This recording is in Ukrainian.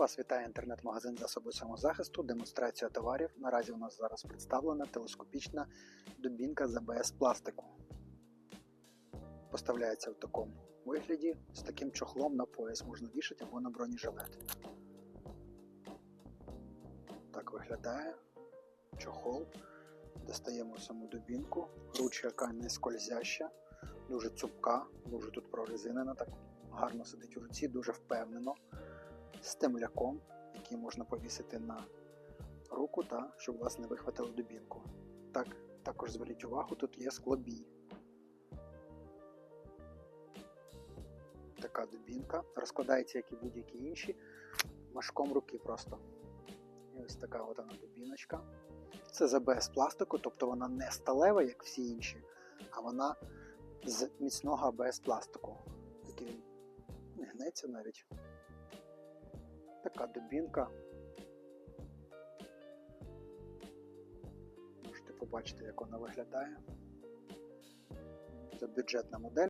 Вас вітає інтернет-магазин засоби самозахисту, демонстрація товарів. Наразі у нас зараз представлена телескопічна дубінка з АБС пластику. Поставляється в такому вигляді з таким чохлом на пояс можна вішати або на бронежилет. Так виглядає чохол. Достаємо саму дубінку, ручка яка не скользяща, дуже цупка, дуже тут прорезинена, так гарно сидить у руці, дуже впевнено з темляком, який можна повісити на руку, та щоб вас не вихватило дубінку. Так, також зверніть увагу, тут є склобій. Така дубінка. Розкладається, як і будь-які інші, машком руки просто. І ось така от вона дубіночка. Це з АБС пластику, тобто вона не сталева, як всі інші, а вона з міцного АБС пластику. Він не гнеться навіть. Така дубінка. Можете побачити, як вона виглядає. Це бюджетна модель.